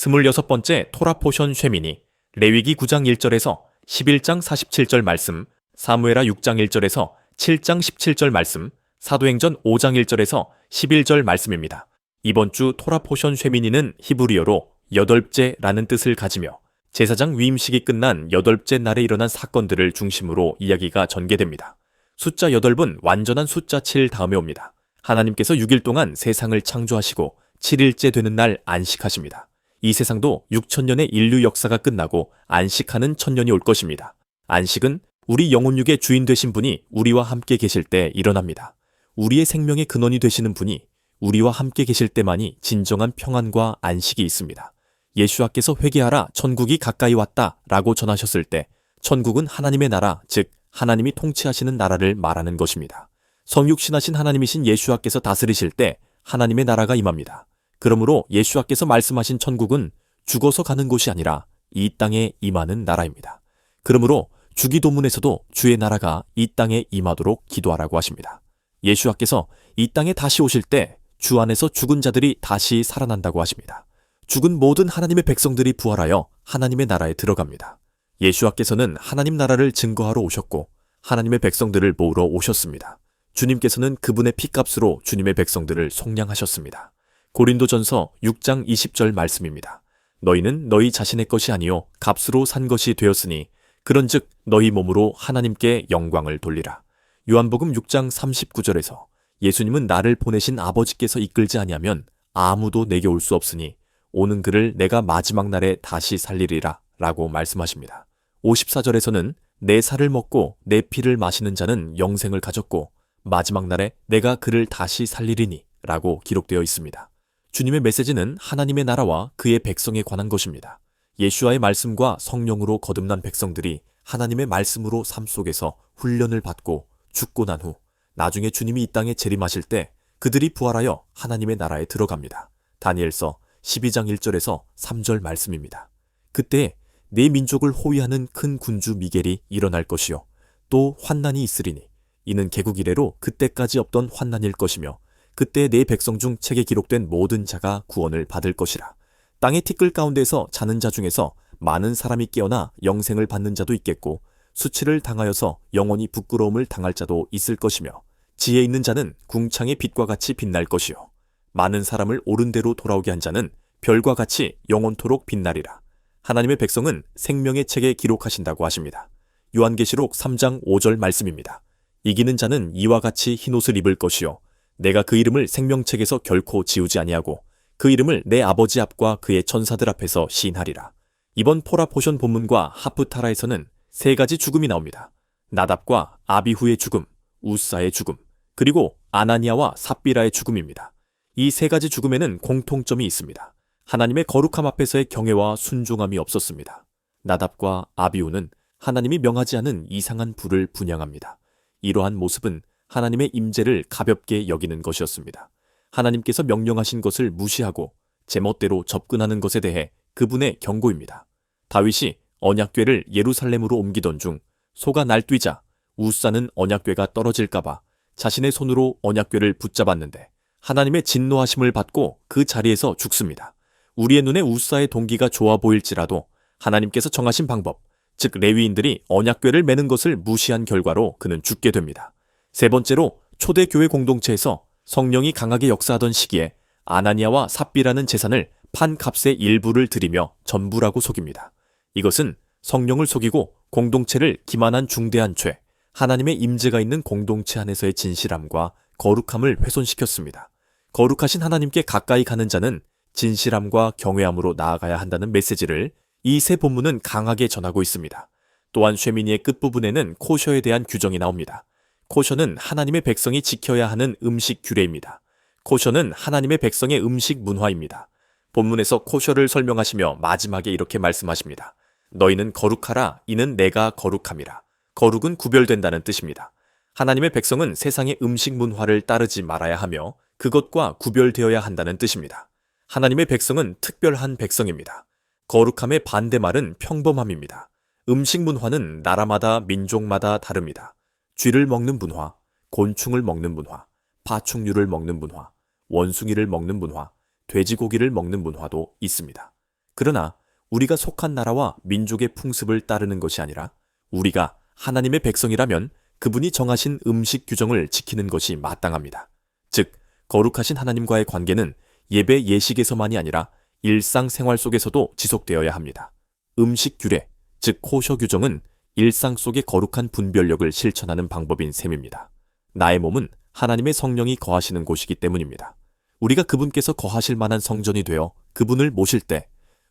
26번째 토라 포션 쉐미니 레위기 9장 1절에서 11장 47절 말씀, 사무에라 6장 1절에서 7장 17절 말씀, 사도행전 5장 1절에서 11절 말씀입니다. 이번 주 토라 포션 쉐미니는 히브리어로 여덟째라는 뜻을 가지며 제사장 위임식이 끝난 여덟째 날에 일어난 사건들을 중심으로 이야기가 전개됩니다. 숫자 8은 완전한 숫자 7 다음에 옵니다. 하나님께서 6일 동안 세상을 창조하시고 7일째 되는 날 안식하십니다. 이 세상도 6천년의 인류 역사가 끝나고 안식하는 천년이 올 것입니다. 안식은 우리 영혼육의 주인 되신 분이 우리와 함께 계실 때 일어납니다. 우리의 생명의 근원이 되시는 분이 우리와 함께 계실 때만이 진정한 평안과 안식이 있습니다. 예수와께서 회개하라 천국이 가까이 왔다 라고 전하셨을 때 천국은 하나님의 나라 즉 하나님이 통치하시는 나라를 말하는 것입니다. 성육신하신 하나님이신 예수와께서 다스리실 때 하나님의 나라가 임합니다. 그러므로 예수와께서 말씀하신 천국은 죽어서 가는 곳이 아니라 이 땅에 임하는 나라입니다. 그러므로 주기도문에서도 주의 나라가 이 땅에 임하도록 기도하라고 하십니다. 예수와께서 이 땅에 다시 오실 때 주 안에서 죽은 자들이 다시 살아난다고 하십니다. 죽은 모든 하나님의 백성들이 부활하여 하나님의 나라에 들어갑니다. 예수와께서는 하나님 나라를 증거하러 오셨고 하나님의 백성들을 모으러 오셨습니다. 주님께서는 그분의 피값으로 주님의 백성들을 속량하셨습니다. 고린도전서 6장 20절 말씀입니다. 너희는 너희 자신의 것이 아니요 값으로 산 것이 되었으니 그런즉 너희 몸으로 하나님께 영광을 돌리라. 요한복음 6장 39절에서 예수님은 나를 보내신 아버지께서 이끌지 아니하면 아무도 내게 올 수 없으니 오는 그를 내가 마지막 날에 다시 살리리라 라고 말씀하십니다. 54절에서는 내 살을 먹고 내 피를 마시는 자는 영생을 가졌고 마지막 날에 내가 그를 다시 살리리니 라고 기록되어 있습니다. 주님의 메시지는 하나님의 나라와 그의 백성에 관한 것입니다. 예수와의 말씀과 성령으로 거듭난 백성들이 하나님의 말씀으로 삶 속에서 훈련을 받고 죽고 난 후 나중에 주님이 이 땅에 재림하실 때 그들이 부활하여 하나님의 나라에 들어갑니다. 다니엘서 12장 1절에서 3절 말씀입니다. 그때 내 민족을 호위하는 큰 군주 미겔이 일어날 것이요 또 환난이 있으리니 이는 개국 이래로 그때까지 없던 환난일 것이며 그때 내 백성 중 책에 기록된 모든 자가 구원을 받을 것이라 땅의 티끌 가운데서 자는 자 중에서 많은 사람이 깨어나 영생을 받는 자도 있겠고 수치를 당하여서 영원히 부끄러움을 당할 자도 있을 것이며 지혜 있는 자는 궁창의 빛과 같이 빛날 것이요 많은 사람을 옳은 대로 돌아오게 한 자는 별과 같이 영원토록 빛나리라. 하나님의 백성은 생명의 책에 기록하신다고 하십니다. 요한계시록 3장 5절 말씀입니다. 이기는 자는 이와 같이 흰옷을 입을 것이요 내가 그 이름을 생명책에서 결코 지우지 아니하고 그 이름을 내 아버지 앞과 그의 천사들 앞에서 시인하리라. 이번 포라 포션 본문과 하프타라에서는 세 가지 죽음이 나옵니다. 나답과 아비후의 죽음, 우사의 죽음, 그리고 아나니아와 삽비라의 죽음입니다. 이 세 가지 죽음에는 공통점이 있습니다. 하나님의 거룩함 앞에서의 경외와 순종함이 없었습니다. 나답과 아비우는 하나님이 명하지 않은 이상한 불을 분양합니다. 이러한 모습은 하나님의 임재를 가볍게 여기는 것이었습니다. 하나님께서 명령하신 것을 무시하고 제멋대로 접근하는 것에 대해 그분의 경고입니다. 다윗이 언약궤를 예루살렘으로 옮기던 중 소가 날뛰자 우사는 언약궤가 떨어질까봐 자신의 손으로 언약궤를 붙잡았는데 하나님의 진노하심을 받고 그 자리에서 죽습니다. 우리의 눈에 우사의 동기가 좋아 보일지라도 하나님께서 정하신 방법, 즉 레위인들이 언약궤를 매는 것을 무시한 결과로 그는 죽게 됩니다. 세 번째로 초대 교회 공동체에서 성령이 강하게 역사하던 시기에 아나니아와 삽비라는 재산을 판 값의 일부를 드리며 전부라고 속입니다. 이것은 성령을 속이고 공동체를 기만한 중대한 죄, 하나님의 임재가 있는 공동체 안에서의 진실함과 거룩함을 훼손시켰습니다. 거룩하신 하나님께 가까이 가는 자는 진실함과 경외함으로 나아가야 한다는 메시지를 이 세 본문은 강하게 전하고 있습니다. 또한 쉐미니의 끝부분에는 코셔에 대한 규정이 나옵니다. 코셔는 하나님의 백성이 지켜야 하는 음식 규례입니다. 코셔는 하나님의 백성의 음식 문화입니다. 본문에서 코셔를 설명하시며 마지막에 이렇게 말씀하십니다. 너희는 거룩하라 이는 내가 거룩함이라. 거룩은 구별된다는 뜻입니다. 하나님의 백성은 세상의 음식 문화를 따르지 말아야 하며 그것과 구별되어야 한다는 뜻입니다. 하나님의 백성은 특별한 백성입니다. 거룩함의 반대말은 평범함입니다. 음식 문화는 나라마다 민족마다 다릅니다. 쥐를 먹는 문화, 곤충을 먹는 문화, 파충류를 먹는 문화, 원숭이를 먹는 문화, 돼지고기를 먹는 문화도 있습니다. 그러나 우리가 속한 나라와 민족의 풍습을 따르는 것이 아니라 우리가 하나님의 백성이라면 그분이 정하신 음식 규정을 지키는 것이 마땅합니다. 즉, 거룩하신 하나님과의 관계는 예배 예식에서만이 아니라 일상생활 속에서도 지속되어야 합니다. 음식 규례, 즉 코셔 규정은 일상 속의 거룩한 분별력을 실천하는 방법인 셈입니다. 나의 몸은 하나님의 성령이 거하시는 곳이기 때문입니다. 우리가 그분께서 거하실 만한 성전이 되어 그분을 모실 때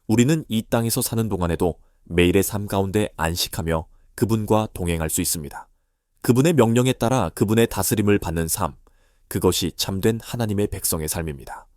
우리는 이 땅에서 사는 동안에도 매일의 삶 가운데 안식하며 그분과 동행할 수 있습니다. 그분의 명령에 따라 그분의 다스림을 받는 삶, 그것이 참된 하나님의 백성의 삶입니다.